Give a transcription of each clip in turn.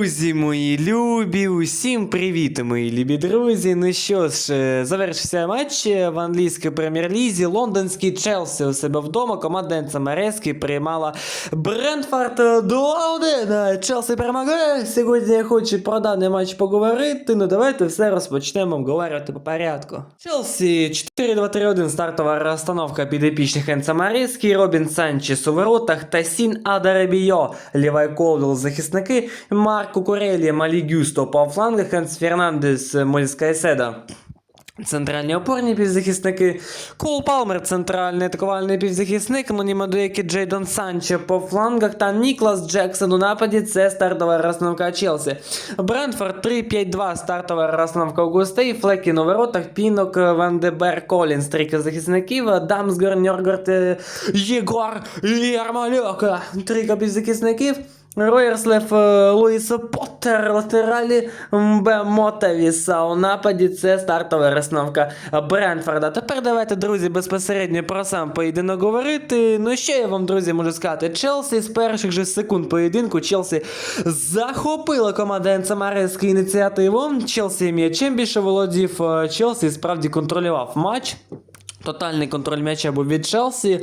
Друзі мої любі, усім привіт, мої любі друзі. Ну що ж, е, завершився матч в англійській прем'єр-лізі. Лондонський Челсі у себе вдома. Команда Енца Марески приймала Брентфорд 2-1. Челсі перемагає. Сьогодні я хочу про даний матч поговорити. Ну давайте все розпочнемо обговорювати по порядку. Челсі 4-2-3-1 стартова розстановка підопічних Енца Марески. Робін Санчес у воротах та Сін Адарабійо. Лівай Колдул захисники. Марко Курелі, Малі Гюсто по флангах, Енс Фернандес, Мольська Седа. Центральні опорні півзахисники, Кол Палмер, центральний атакувальний півзахисник, Монімадуєкі Джейдон Санчо по флангах та Ніклас Джексон у нападі. Це стартова розстановка Челсі. Брентфорд 3-5-2, стартова розстановка Густей, Флекін у воротах, Пінок, Вандебер, Колінс, трійка захисників, Дамсгер, Ньоргард, е, Єгор, Ярмальок, трійка півзахисників. Ройерслев, е, Луїс Поттер, латералі Мбе Мотавіса. У нападі це стартова розстановка Брентфорда. Тепер давайте, друзі, безпосередньо про сам поєдинок говорити. Ну що я вам, друзі, можу сказати? Челсі з перших же секунд поєдинку Челсі захопила команда Енцемареську ініціативу. Челсі м'ячем більше володів. е, Челсі справді контролював матч. Тотальний контроль м'яча був від Челсі.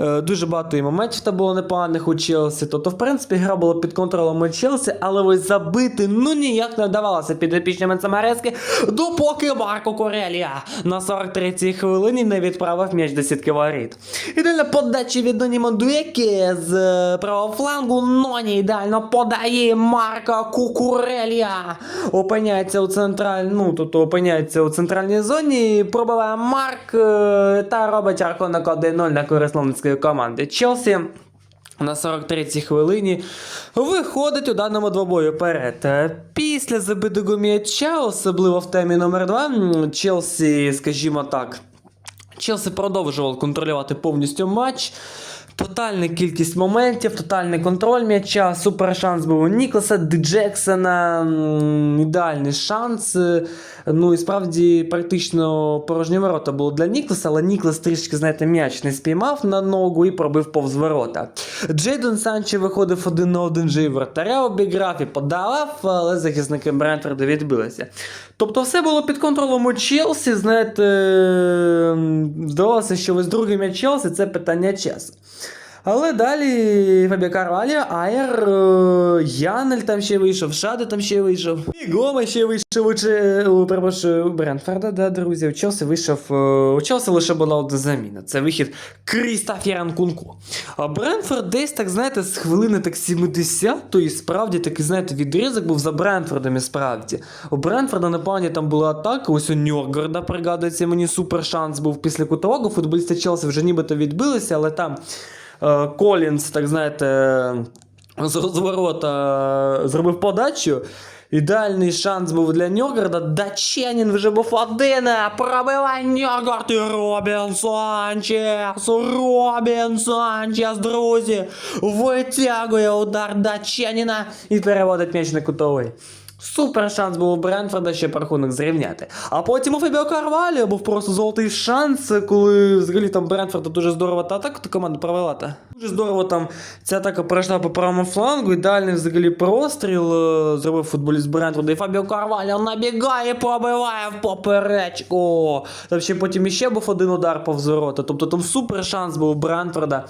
Е, дуже багато і моментів та було непоганих у Челсі. Тобто, в принципі, гра була під контролем Челсі, але ось забити ну ніяк не вдавалося підопічним Енцемарески, допоки Марко Корелія на 43-й хвилині не відправив м'яч до сітки воріт. Ідеальна подача від Доні Мандуеки з е, правого флангу. Ноні ідеально подає Марко Кукурелія. Опиняється у централь... ну, тобто опиняється у центральній зоні. Пробиває Марк е, та робить рахунок 1-0 на користь лондонської команди. Челсі. На 43-й хвилині виходить у даному двобою вперед. Е, Після забитого м'яча, особливо в темі номер 2 Челсі, скажімо так, Челсі продовжував контролювати повністю матч. Тотальна кількість моментів, тотальний контроль м'яча, супер шанс був у Нікласа Джексона. Ідеальний шанс. Ну і справді практично порожні ворота було для Нікласа, але Ніклас трішки, знаєте, м'яч не спіймав на ногу і пробив повз ворота. Джейдон Санчо виходив один на один же і вратаря обіграв і подавав, але захисники Брентфорда відбилися. Тобто все було під контролем у Челсі. Знаєте, здавалося, що ось другий м'яч Челсі це питання часу. Але далі Фабіо Карваліо, Айер, е, Янель там ще вийшов, Шаде там ще вийшов. І Гома ще вийшов у, перепрошую, у Брентфорда, да, друзі. У Челсі вийшов. е, У Челсі лише була одна заміна. Це вихід Крістофера Нкунку. А Брентфорд десь, так знаєте, з хвилини так 70-ї, справді такий, знаєте, відрізок був за Брентфордом і справді. У Брентфорда на плані там була атака, ось у Ньоргарда, пригадується, мені супер шанс був після кутового. Футболісти Челсі вже нібито відбилися, але там Колінс, так знаєте, з розворота зробив подачу. Ідеальний шанс був для Ньоргарда. Даченін вже був один. Пробиває Ньоргард і Робін Санчес. Робін Санчес, друзі. Витягує удар Даченіна і переводить м'яч на кутовий. Супер шанс був у Бренфорда ще рахунок зрівняти. А потім у Фабіо Карваліо був просто золотий шанс, коли взагалі там Брентфорда дуже здорово та атаку та команда провела. Та. Дуже здорово там ця атака пройшла по правому флангу, ідеальний взагалі простріл е, зробив футболіст Брентфорда. І Фабіо Карваліо набігає, пробиває в поперечку. Там ще потім іще був один удар повз ворота. Тобто там супер шанс був у Брентфорда,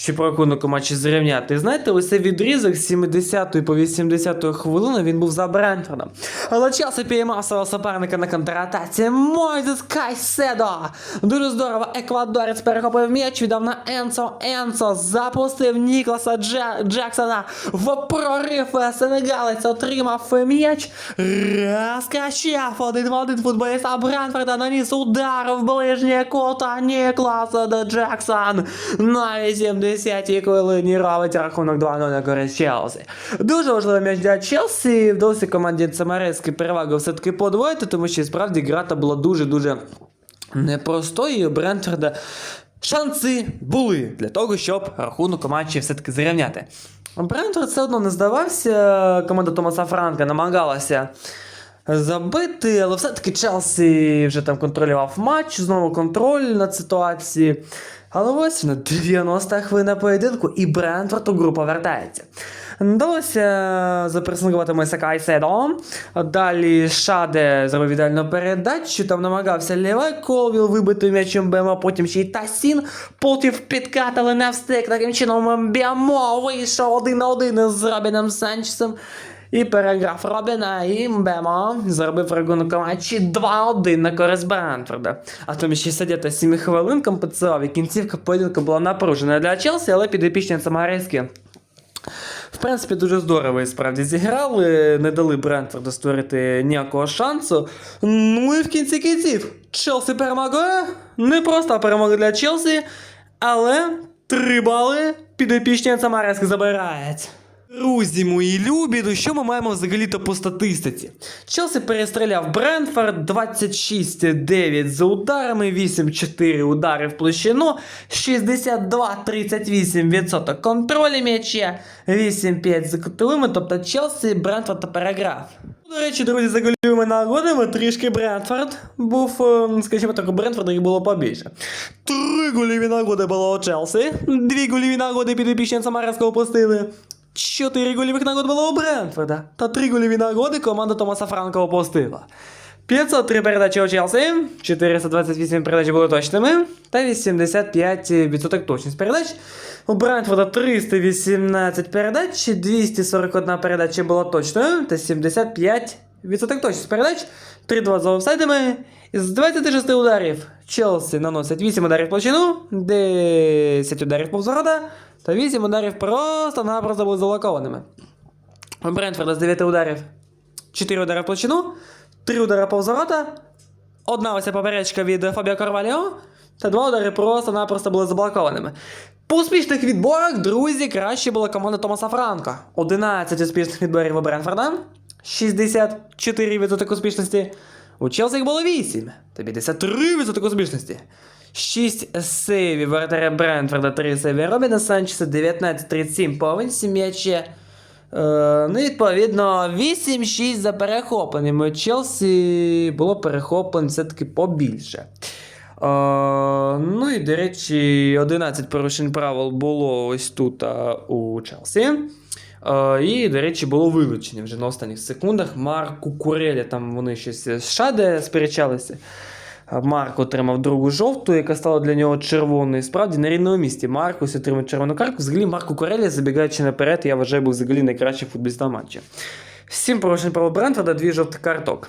щоб рахунок у матчі зрівняти. І знаєте, ось цей відрізок з 70 по 80 хвилину він був за Брентфордом. Але Челсі піймав свого суперника на контратаці. Мойзес Кайседо. Дуже здорово. Еквадорець перехопив м'яч, віддав на Енсо. Енсо запустив Нікласа Дже- Джексона в прорив. Сенегалець отримав м'яч. Розкачав один в один футболіста Брентфорда. Наніс удар в ближнє кота Нікласа Джексон. На 80-й хвилині робить рахунок 2-0 на користь Челсі. Дуже важливий м'яч для Челсі. Вдалося команді Цемареськи перевагу все-таки подвоїти, тому що справді грата була дуже-дуже непростою. Брентфорда шанси були для того, щоб рахунок матчі все-таки зрівняти. Брентфорд все одно не здавався. Команда Томаса Франка намагалася забити, але все-таки Челсі вже там контролював матч, знову контроль над ситуацією. Але ось на 90 хвилина поєдинку і Брентфорд у гру повертається. Вдалося запресингувати Миса Кайседо. Далі Шаде зробив ідеальну передачу, там намагався Лівай Колвіл вибити м'ячем Бема, потім ще й Тасін потім підкатили на встик. Таким чином Бемо вийшов один на один з Робіном Санчесом. І переграв Робіна і Бемо зробив рахунок матчі 2-1 на користь Брентфорда. А тому ще сидіти 7 хвилин компенсував, і кінцівка поєдинку була напружена для Челсі, але підопічні Самарейські в принципі, дуже здорово і справді зіграли, не дали Брентфорду створити ніякого шансу. Ну і в кінці кінців Челсі перемагає. Не просто перемога для Челсі, але три бали підопічні Самарецьк забирають. Друзі мої любі, ну що ми маємо взагалі-то по статистиці? Челсі перестріляв Брентфорд 26-9 за ударами, 8-4 удари в площину, 62-38% контролю м'яча, 8-5 за кутовими, тобто Челсі Брентфорд переграв. До речі, друзі, за гольовими нагодами трішки Брентфорд був, е, скажімо так, у Брентфорда їх було побільше. Три гольові нагоди було у Челсі, дві гольові нагоди підопічні Самарецька опустили. Чотири гольових нагоди було у Брентфорда, та три гольові нагоди команда Томаса Франка опустила. 503 передачі у Челсі, 428 передач були точними, та 85% точність передач. У Брентфорда 318 передач, 241 передача була точною, та 75% точність передач, 3-2 за офсайдами. З 26 ударів Челсі наносить 8 ударів в площину, 10 ударів повз ворота, та 8 ударів просто-напросто були залокованими. У Брентфорда з 9 ударів 4 удари в площину, 3 удари повз ворота, одна ось поперечка від Фабіо Карваліо, та 2 удари просто-напросто були заблокованими. По успішних відборах, друзі, краще була команда Томаса Франка. 11 успішних відборів у Бренфорда, 64% успішності. У Челсі їх було 8 та 53% успішності. 6 сейвів воротаря Брентфорда, 3 сейви Робіна Санчеса, 19-37 повністю м'яче. Е, ну, відповідно, 8-6 за перехопленнями. У Челсі було перехоплень все-таки побільше. Е, ну і, до речі, 11 порушень правил було ось тут у Челсі. Е, і, до речі, було вилучення вже на останніх секундах. Марку Куреля, там вони щось з Шаде сперечалися. Марк отримав другу жовту, яка стала для нього червоною. Справді на рівному місці Маркус отримав червону картку. Взагалі Марко Курелі, забігаючи наперед, я вважаю, був взагалі футболіст на матчі. Сім порушень право Брентфорда, дві жовтих карток.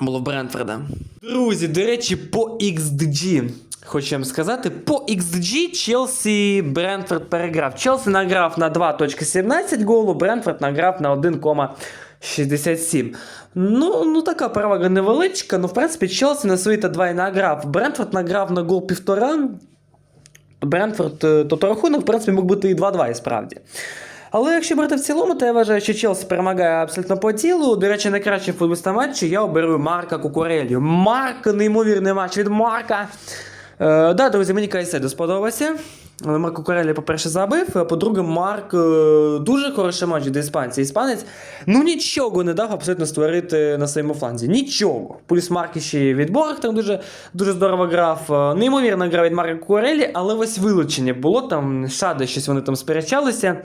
Було в Брентфорда. Друзі, до речі, по XDG. Хочу вам сказати, по XG Челсі Брентфорд переграв. Челсі награв на 2.17 голу, Брентфорд награв на 1,67. Ну, ну така перевага невеличка, ну в принципі Челсі на свої та 2 і награв. Брентфорд награв на гол півтора. Брентфорд, е, тобто рахунок, в принципі, мог бути і 2-2 і справді. Але якщо брати в цілому, то я вважаю, що Челсі перемагає абсолютно по тілу. До речі, найкращий футболіст на матчі я оберу Марка Кукурелі. Марк, неймовірний матч від Марка. Е, да, друзі, мені Кайседо сподобався. Але Марк Кукурелі, по-перше, забив, а по-друге, Марк е, дуже хороший матч від іспанця. Іспанець ну нічого не дав абсолютно створити на своєму фланзі. Нічого. Плюс Марк ще відборах там дуже, дуже здорово грав. Е, Неймовірно грав від Марка Кукурелі, але ось вилучення було там. Шади щось вони там сперечалися.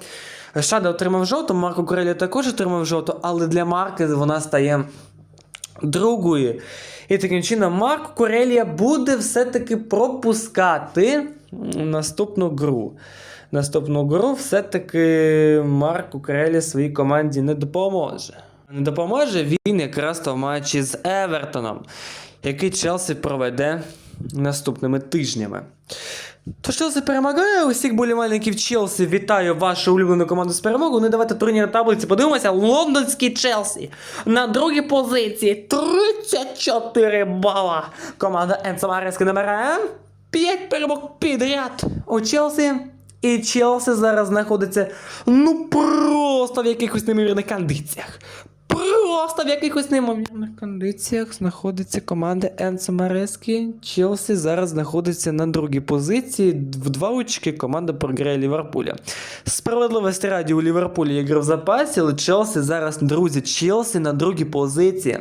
Шада отримав жовту, Марко Курелі також отримав жовту, але для Марка вона стає другою. І таким чином Марко Курелія буде все-таки пропускати наступну гру. Наступну гру все-таки Марку Курелі своїй команді не допоможе. Не допоможе він якраз в матчі з Евертоном, який Челсі проведе наступними тижнями. То Челсі перемагає усіх болівальників Челсі. Вітаю вашу улюблену команду з перемогою. Не давайте турнір таблиці. Подивимося, лондонський Челсі на другій позиції 34 бала. Команда Енсо Марески набирає 5 перемог підряд у Челсі. І Челсі зараз знаходиться ну просто в якихось неймовірних кондиціях. Просто в якихось неймовірних кондиціях знаходиться команда Енсо Марески. Челсі зараз знаходиться на другій позиції. В два очки команда програє Ліверпуля. Справедливості раді у Ліверпулі є в запасі, але Челсі зараз, друзі, Челсі на другій позиції.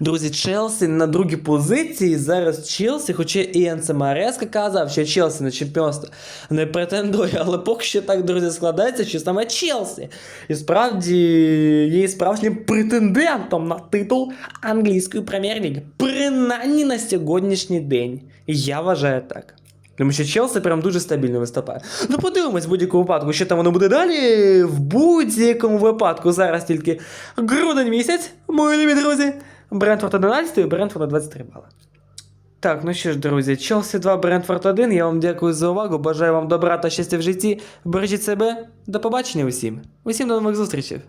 Друзі, Челсі на другій позиції. Зараз Челсі, хоча Іан Самареска казав, що Челсі на чемпіонство не претендує, але поки що так, друзі, складається, що саме Челсі. І справді є справжнім претендентом на титул англійської прем'єр-ліги. Принаймні на сьогоднішній день. Я вважаю так. Тому що Челсі прям дуже стабільно виступає. Ну, подивимось в будь-якому випадку, що там воно буде далі. В будь-якому випадку зараз тільки грудень місяць, мої любі друзі. Брентфорд 11 і Брентфорд 23 бали. Так, ну що ж, друзі, Челсі 2, Брентфорд 1. Я вам дякую за увагу. Бажаю вам добра та щастя в житті. Бережіть себе. До побачення усім. Усім до нових зустрічей.